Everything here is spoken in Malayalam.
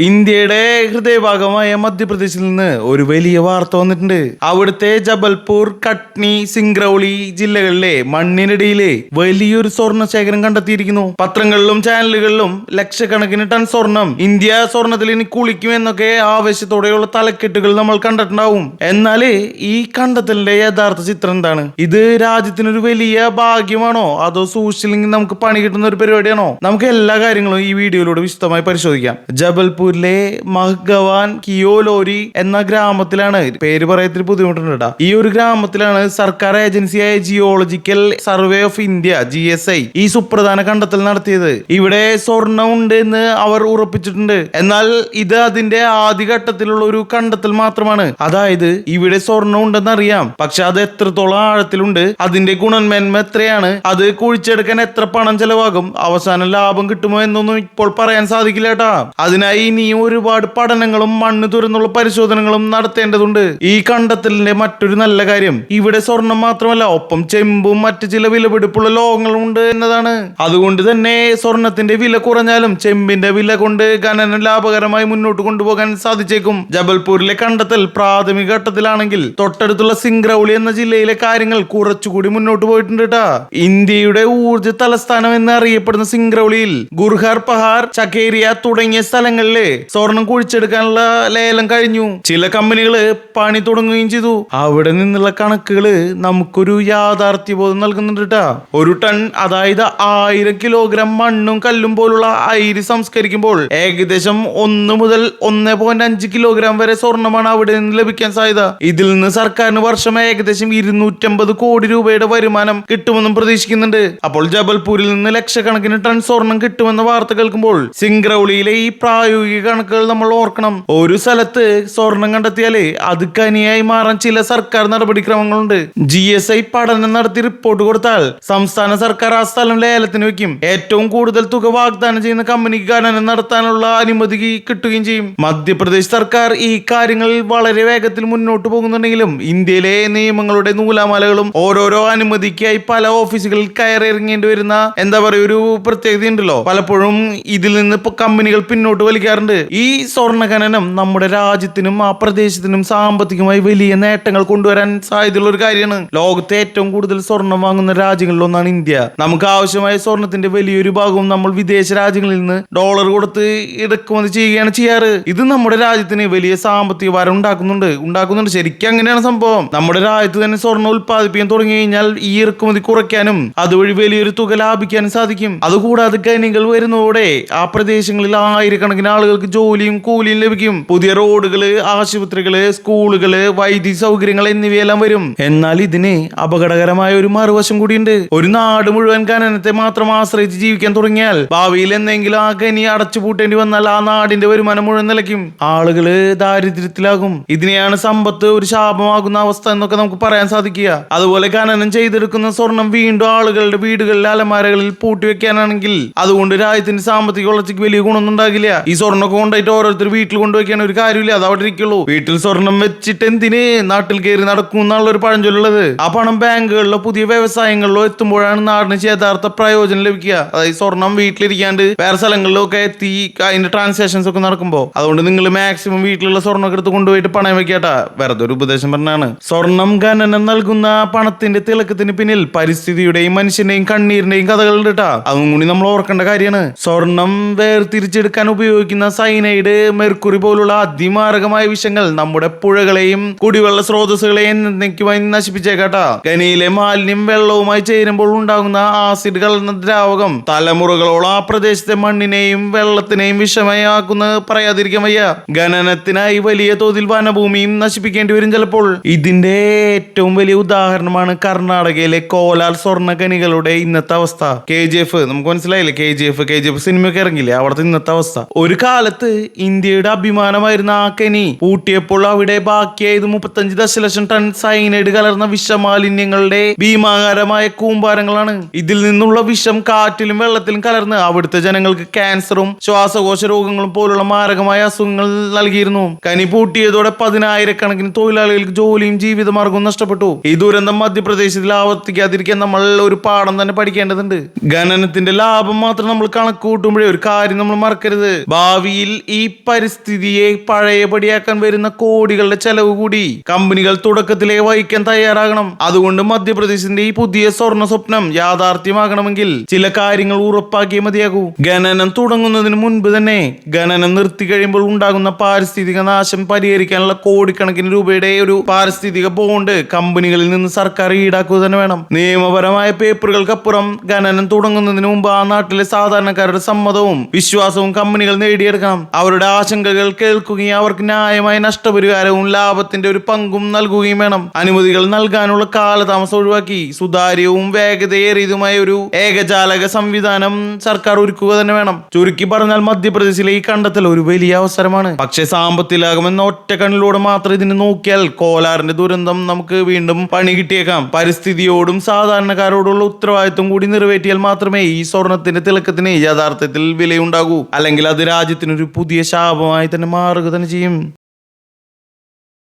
ഇന്ത്യയുടെ ഹൃദയഭാഗമായ മധ്യപ്രദേശിൽ നിന്ന് ഒരു വലിയ വാർത്ത വന്നിട്ടുണ്ട്. അവിടുത്തെ ജബൽപൂർ കട്നി സിംഗ്രൌളി ജില്ലകളിലെ മണ്ണിനിടയിലെ വലിയൊരു സ്വർണ ശേഖരം കണ്ടെത്തിയിരിക്കുന്നു. പത്രങ്ങളിലും ചാനലുകളിലും ലക്ഷക്കണക്കിന് ടൺ സ്വർണം ഇന്ത്യ സ്വർണത്തിൽ ഇനി കുളിക്കും എന്നൊക്കെ ആവേശത്തോടെയുള്ള തലക്കെട്ടുകൾ നമ്മൾ കണ്ടിട്ടുണ്ടാവും. എന്നാൽ ഈ കണ്ടെത്തലിന്റെ യഥാർത്ഥ ചിത്രം എന്താണ്? ഇത് രാജ്യത്തിനൊരു വലിയ ഭാഗ്യമാണോ? അതോ സൂക്ഷിച്ചില്ലെങ്കിൽ നമുക്ക് പണി കിട്ടുന്ന ഒരു പരിപാടിയാണോ? നമുക്ക് എല്ലാ കാര്യങ്ങളും ഈ വീഡിയോയിലൂടെ വിശദമായി പരിശോധിക്കാം. ജബൽപൂരിലെ മഹ്ഗവാൻ കിയോലോരി എന്ന ഗ്രാമത്തിലാണ്. പേര് പറയത്തിൽ ബുദ്ധിമുട്ടുണ്ട് ഈ ഒരു ഗ്രാമത്തിലാണ് സർക്കാർ ഏജൻസിയായ geological survey of India G S I ഈ സുപ്രധാന കണ്ടെത്തൽ നടത്തിയത്. ഇവിടെ സ്വർണം ഉണ്ട് എന്ന് അവർ ഉറപ്പിച്ചിട്ടുണ്ട്. എന്നാൽ ഇത് അതിന്റെ ആദ്യഘട്ടത്തിലുള്ള ഒരു കണ്ടെത്തൽ മാത്രമാണ്. അതായത് ഇവിടെ സ്വർണം ഉണ്ടെന്ന് അറിയാം. പക്ഷെ അത് എത്രത്തോളം ആഴത്തിലുണ്ട് അതിന്റെ ഗുണന്മേന്മ എത്രയാണ് അത് കുഴിച്ചെടുക്കാൻ എത്ര പണം ചെലവാകും അവസാനം ലാഭം കിട്ടുമോ എന്നൊന്നും ഇപ്പോൾ പറയാൻ സാധിക്കില്ല കേട്ടാ അതിനായി ഇനിയും ഒരുപാട് പഠനങ്ങളും മണ്ണ് തുറന്നുള്ള പരിശോധനകളും നടത്തേണ്ടതുണ്ട്. ഈ കണ്ടെത്തലിന്റെ മറ്റൊരു നല്ല കാര്യം ഇവിടെ സ്വർണം മാത്രമല്ല ഒപ്പം ചെമ്പും മറ്റു ചില വിലപിടിപ്പുള്ള ലോഹങ്ങളും ഉണ്ട് എന്നതാണ്. അതുകൊണ്ട് തന്നെ സ്വർണത്തിന്റെ വില കുറഞ്ഞാലും ചെമ്പിന്റെ വില കൊണ്ട് ഖനനം ലാഭകരമായി മുന്നോട്ട് കൊണ്ടുപോകാൻ സാധിച്ചേക്കും. ജബൽപൂരിലെ കണ്ടെത്തൽ പ്രാഥമിക ഘട്ടത്തിലാണെങ്കിൽ തൊട്ടടുത്തുള്ള സിംഗ്രൗളി എന്ന ജില്ലയിലെ കാര്യങ്ങൾ കുറച്ചുകൂടി മുന്നോട്ട് പോയിട്ടുണ്ട് കേട്ടാ ഇന്ത്യയുടെ ഊർജ തലസ്ഥാനം എന്ന് അറിയപ്പെടുന്ന സിംഗ്രൗളിയിൽ ഗുർഹർ പഹാർ ചക്കേരിയ തുടങ്ങിയ സ്ഥലങ്ങളിൽ സ്വർണം കുഴിച്ചെടുക്കാനുള്ള ലേലം കഴിഞ്ഞു. ചില കമ്പനികൾ പണി തുടങ്ങുകയും ചെയ്തു. അവിടെ നിന്നുള്ള കണക്കുകൾ നമുക്കൊരു യാഥാർത്ഥ്യബോധം നൽകുന്നുണ്ട് കേട്ടാ ഒരു ടൺ അതായത് ആയിരം കിലോഗ്രാം മണ്ണും കല്ലും പോലുള്ള അയിര് സംസ്കരിക്കുമ്പോൾ ഏകദേശം ഒന്ന് മുതൽ ഒന്ന് പോയിന്റ് അഞ്ച് കിലോഗ്രാം വരെ സ്വർണമാണ് അവിടെ നിന്ന് ലഭിക്കാൻ സാധ്യത. ഇതിൽ നിന്ന് സർക്കാരിന് വർഷം ഏകദേശം ഇരുന്നൂറ്റമ്പത് കോടി രൂപയുടെ വരുമാനം കിട്ടുമെന്നും പ്രതീക്ഷിക്കുന്നുണ്ട്. അപ്പോൾ ജബൽപൂരിൽ നിന്ന് ലക്ഷക്കണക്കിന് ടൺ സ്വർണം കിട്ടുമെന്ന വാർത്ത കേൾക്കുമ്പോൾ സിംഗ്രൗളിയിലെ ഈ പ്രായോഗിക കണക്കുകൾ നമ്മൾ ഓർക്കണം. ഒരു സ്ഥലത്ത് സ്വർണം കണ്ടെത്തിയാലേ അത് കനിയായി മാറാൻ ചില സർക്കാർ നടപടിക്രമങ്ങളുണ്ട്. ജി എസ് ഐ പഠനം നടത്തി റിപ്പോർട്ട് കൊടുത്താൽ സംസ്ഥാന സർക്കാർ ആ സ്ഥലം ലേലത്തിന് വെക്കും ഏറ്റവും കൂടുതൽ തുക വാഗ്ദാനം ചെയ്യുന്ന കമ്പനിക്ക് ഖനനം നടത്താനുള്ള അനുമതി കിട്ടുകയും ചെയ്യും. മധ്യപ്രദേശ് സർക്കാർ ഈ കാര്യങ്ങളിൽ വളരെ വേഗത്തിൽ മുന്നോട്ട് പോകുന്നുണ്ടെങ്കിലും ഇന്ത്യയിലെ നിയമങ്ങളുടെ നൂലാമാലകളും ഓരോരോ അനുമതിക്കായി പല ഓഫീസുകളിൽ കയറിയിറങ്ങേണ്ടി വരുന്ന എന്താ പറയുക ഒരു പ്രത്യേകത ഉണ്ടല്ലോ പലപ്പോഴും ഇതിൽ നിന്ന് കമ്പനികൾ പിന്നോട്ട് വലിക്കാറുണ്ട്. ഈ സ്വർണ ഖനനം നമ്മുടെ രാജ്യത്തിനും ആ പ്രദേശത്തിനും സാമ്പത്തികമായി വലിയ നേട്ടങ്ങൾ കൊണ്ടുവരാൻ സാധ്യതയുള്ള ഒരു കാര്യമാണ്. ലോകത്തെ ഏറ്റവും കൂടുതൽ സ്വർണം വാങ്ങുന്ന രാജ്യങ്ങളിൽ ഒന്നാണ് ഇന്ത്യ. നമുക്ക് ആവശ്യമായ സ്വർണത്തിന്റെ വലിയൊരു ഭാഗവും നമ്മൾ വിദേശ രാജ്യങ്ങളിൽ നിന്ന് ഡോളർ കൊടുത്ത് ഇറക്കുമതി ചെയ്യുകയാണ് ചെയ്യാറ്. ഇത് നമ്മുടെ രാജ്യത്തിന് വലിയ സാമ്പത്തിക ഭാരം ഉണ്ടാക്കുന്നുണ്ട്. ഉണ്ടാക്കുന്നുണ്ട്. ശരിക്കും അങ്ങനെയാണ് സംഭവം. നമ്മുടെ രാജ്യത്ത് തന്നെ സ്വർണം ഉത്പാദിപ്പിക്കാൻ തുടങ്ങി കഴിഞ്ഞാൽ ഈ ഇറക്കുമതി കുറയ്ക്കാനും അതുവഴി വലിയൊരു തുക ലാഭിക്കാനും സാധിക്കും. അതുകൂടാതെ ഖനികൾ വരുന്നതോടെ ആ പ്രദേശങ്ങളിൽ ആയിരക്കണക്കിന് ആളുകൾക്ക് ജോലിയും കൂലിയും ലഭിക്കും. പുതിയ റോഡുകൾ ആശുപത്രികൾ സ്കൂളുകൾ വൈദ്യുതി സൗകര്യങ്ങൾ എന്നിവയെല്ലാം വരും. എന്നാൽ ഇതിന് അപകടകരമായ ഒരു മറുവശം കൂടിയുണ്ട്. ഒരു നാട് മുഴുവൻ ഖനനത്തെ മാത്രം ആശ്രയിച്ച് ജീവിക്കാൻ തുടങ്ങിയാൽ ഭാവിയിൽ എന്തെങ്കിലും ആ ഖനി അടച്ചുപൂട്ടേണ്ടി വന്നാൽ ആ നാടിന്റെ വരുമാനം മുഴുവൻ നിലയ്ക്കും. ആളുകൾ ദാരിദ്ര്യത്തിലാകും. ഇതിനെയാണ് സമ്പത്ത് ഒരു ശാപമാകുന്ന അവസ്ഥ എന്നൊക്കെ നമുക്ക് പറയാൻ സാധിക്കുക. അതുപോലെ ഖനനം ചെയ്തെടുക്കുന്ന സ്വർണം വീണ്ടും ആളുകളുടെ വീടുകളിലെ അലമാരകളിൽ പൂട്ടിവെക്കാനാണെങ്കിൽ അതുകൊണ്ട് രാജ്യത്തിന്റെ സാമ്പത്തിക വളർച്ചയ്ക്ക് വലിയ ഗുണമൊന്നും ഉണ്ടാകില്ല. ഈ സ്വർണമൊക്കെ കൊണ്ടായിട്ട് ഓരോരുത്തർ വീട്ടിൽ കൊണ്ടുപോയിക്കാൻ ഒരു കാര്യമില്ല അത് അവിടെ ഇരിക്കുള്ളൂ. വീട്ടിൽ സ്വർണം വെച്ചിട്ട് എന്തിന് നാട്ടിൽ കയറി നടക്കും എന്നുള്ള ഒരു പഴഞ്ചൊല്ലുള്ളത് ആ പണം ബാങ്കുകളിലോ പുതിയ വ്യവസായങ്ങളിലോ എത്തുമ്പോഴാണ് നാടിന് യഥാർത്ഥ പ്രയോജനം ലഭിക്കുക. അതായത് സ്വർണം വീട്ടിലിരിക്കാണ്ട് വേറെ സ്ഥലങ്ങളിലോ ഒക്കെ എത്തി അതിന്റെ ട്രാൻസാക്ഷൻസ് ഒക്കെ നടക്കുമ്പോൾ. അതുകൊണ്ട് നിങ്ങൾ മാക്സിമം വീട്ടിലുള്ള സ്വർണമൊക്കെ എടുത്ത് കൊണ്ടുപോയിട്ട് പണയം വെക്കാട്ടാ. വെറുതെ ഒരു ഉപദേശം പറഞ്ഞാണ്. സ്വർണം ഖനനം നൽകുന്ന പണത്തിന്റെ തിളക്കത്തിന് പിന്നിൽ പരിസ്ഥിതിയുടെയും മനുഷ്യന്റെയും കണ്ണീരിന്റെയും കഥകളുണ്ട് കേട്ടാ അതും കൂടി നമ്മൾ ഓർക്കേണ്ട കാര്യമാണ്. സ്വർണം വേർതിരിച്ചെടുക്കാൻ ഉപയോഗിക്കുന്ന സൈനൈഡ് മെർക്കുറി പോലുള്ള അതിമാരകമായ വിഷങ്ങൾ നമ്മുടെ പുഴകളെയും കുടിവെള്ള സ്രോതസ്സുകളെയും എന്നേക്കുമായി നശിപ്പിച്ചേക്കാട്ടാ. ഖനിയിലെ മാലിന്യം വെള്ളവുമായി ചേരുമ്പോൾ ഉണ്ടാകുന്ന ആസിഡ് കലർന്ന ദ്രാവകം തലമുറകളോളം ആ പ്രദേശത്തെ മണ്ണിനെയും വെള്ളത്തിനെയും വിഷമയാക്കുന്ന പറയാതിരിക്കാൻ വയ്യ. ഖനനത്തിനായി വലിയ തോതിൽ വനഭൂമിയും നശിപ്പിക്കേണ്ടി വരും ചിലപ്പോൾ. ഇതിന്റെ ഏറ്റവും വലിയ ഉദാഹരണമാണ് കർണാടകയിലെ കോലാൽ സ്വർണ ഖനികളുടെ ഇന്നത്തെ അവസ്ഥ. കെ ജി എഫ് നമുക്ക് മനസ്സിലായില്ലേ? K G F K G F സിനിമയൊക്കെ ഇറങ്ങില്ലേ അവിടുത്തെ ഇന്നത്തെ അവസ്ഥ. ഒരു കാലത്ത് ഇന്ത്യയുടെ അഭിമാനമായിരുന്ന ആ കെനി പൂട്ടിയപ്പോൾ അവിടെ ബാക്കിയായത് മുപ്പത്തഞ്ച് ദശലക്ഷം ടൺ സൈനൈഡ് കലർന്ന വിഷമാലിന്യങ്ങളുടെ ഭീമാകാരമായ കൂമ്പാരങ്ങളാണ്. ഇതിൽ നിന്നുള്ള വിഷം കാറ്റിലും വെള്ളത്തിലും കലർന്ന് അവിടുത്തെ ജനങ്ങൾക്ക് ക്യാൻസറും ശ്വാസകോശ രോഗങ്ങളും പോലുള്ള മാരകമായ അസുഖങ്ങൾ നൽകിയിരുന്നു. കനി പൂട്ടിയതോടെ പതിനായിരക്കണക്കിന് തൊഴിലാളികൾക്ക് ജോലിയും ജീവിതമാർഗവും നഷ്ടപ്പെട്ടു. ഈ ദുരന്തം മധ്യപ്രദേശിൽ ആവർത്തിക്കാതിരിക്കാൻ നമ്മൾ ഒരു പാഠം തന്നെ പഠിക്കേണ്ടതുണ്ട്. ഖനനത്തിന്റെ ലാഭം മാത്രം നമ്മൾ കണക്ക് കൂട്ടുമ്പോഴേ ഒരു കാര്യം നമ്മൾ മറക്കരുത്. ഭാവി ഭാവിയിൽ ഈ പരിസ്ഥിതിയെ പഴയപടിയാക്കാൻ വരുന്ന കോടികളുടെ ചെലവ് കൂടി. കമ്പനികൾ തുടക്കത്തിലേ വഹിക്കാൻ തയ്യാറാകണം. അതുകൊണ്ട് മധ്യപ്രദേശിന്റെ ഈ പുതിയ സ്വർണ സ്വപ്നം യാഥാർത്ഥ്യമാകണമെങ്കിൽ ചില കാര്യങ്ങൾ ഉറപ്പാക്കിയേ മതിയാകൂ. ഖനനം തുടങ്ങുന്നതിന് മുൻപ് തന്നെ ഖനനം നിർത്തി കഴിയുമ്പോൾ ഉണ്ടാകുന്ന പാരിസ്ഥിതിക നാശം പരിഹരിക്കാനുള്ള കോടിക്കണക്കിന് രൂപയുടെ ഒരു പാരിസ്ഥിതിക ബോണ്ട് കമ്പനികളിൽ നിന്ന് സർക്കാർ ഈടാക്കുക തന്നെ വേണം. നിയമപരമായ പേപ്പറുകൾക്കപ്പുറം ഖനനം തുടങ്ങുന്നതിന് മുമ്പ് ആ നാട്ടിലെ സാധാരണക്കാരുടെ സമ്മതവും വിശ്വാസവും കമ്പനികൾ നേടിയെടുക്കണം അവരുടെ ആശങ്കകൾ കേൾക്കുകയും അവർക്ക് ന്യായമായ നഷ്ടപരിഹാരവും ലാഭത്തിന്റെ ഒരു പങ്കും നൽകുകയും വേണം. അനുമതികൾ നൽകാനുള്ള കാലതാമസം ഒഴിവാക്കി. സുതാര്യവും വേഗതയേറിയതുമായ ഒരു ഏകജാലക സംവിധാനം സർക്കാർ ഒരുക്കുക തന്നെ വേണം. ചുരുക്കി പറഞ്ഞാൽ മധ്യപ്രദേശിലെ ഈ കണ്ടെത്തൽ ഒരു വലിയ അവസരമാണ്. പക്ഷേ സാമ്പത്തികമെന്ന ഒറ്റ കണ്ണിലൂടെ മാത്രം ഇതിന് നോക്കിയാൽ കോലാറിന്റെ ദുരന്തം നമുക്ക് വീണ്ടും പണി കിട്ടിയേക്കാം. പരിസ്ഥിതിയോടും സാധാരണക്കാരോടുള്ള ഉത്തരവാദിത്വം കൂടി നിറവേറ്റിയാൽ മാത്രമേ ഈ സ്വർണത്തിന്റെ തിളക്കത്തിന് യഥാർത്ഥത്തിൽ വിലയുണ്ടാകൂ. അല്ലെങ്കിൽ അത് രാജ്യത്തിനൊരു പുതിയ ശാപമായി തന്നെ മാറുക തന്നെ ചെയ്യും.